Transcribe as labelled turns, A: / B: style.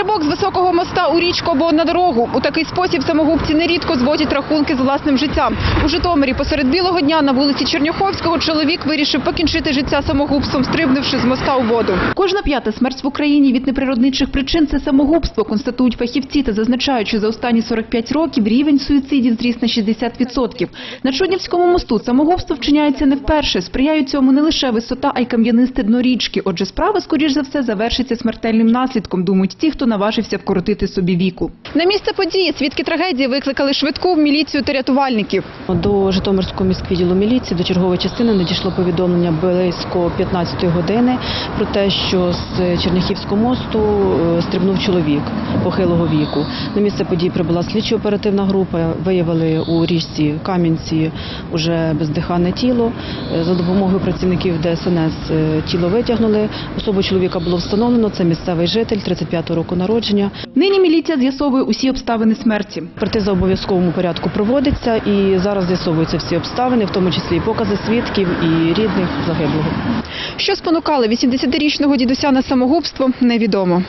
A: Стрибок з високого моста у річку або на дорогу. У такий спосіб самогубці нерідко зводять рахунки з власним життям. У Житомирі посеред білого дня на вулиці Черняховського чоловік вирішив покінчити життя самогубством, стрибнувши з моста у воду. Кожна п'ята смерть в Україні від неприродничих причин це самогубство, констатують фахівці та зазначають, що за останні 45 років рівень суїцидів зріс на 60%. На Чуднівському мосту самогубство вчиняється не вперше. Сприяють цьому не лише висота, а й кам'янисте дно річки. Отже, справа, скоріш за все, завершиться смертельним наслідком, думають ті, хто наважився вкоротити собі віку. На місце події свідки трагедії викликали швидку міліцію та рятувальників.
B: До Житомирського міськвідділу міліції до чергової частини надійшло повідомлення близько 15 години про те, що з Черняхівського мосту е, стрибнув чоловік похилого віку. На місце події прибула слідчо-оперативна група. Виявили у річці Кам'янці уже бездиханне тіло. Е, За допомогою працівників ДСНС е, тіло витягнули. Особу чоловіка було встановлено. Це місцевий житель 35 року народження.
A: Нині міліція з'ясовує усі обставини смерті.
B: Експертиза в обов'язковому порядку проводиться і зараз з'ясовуються всі обставини, в тому числі і покази свідків і рідних загиблого.
A: Що спонукали 80-річного дідуся на самогубство, невідомо.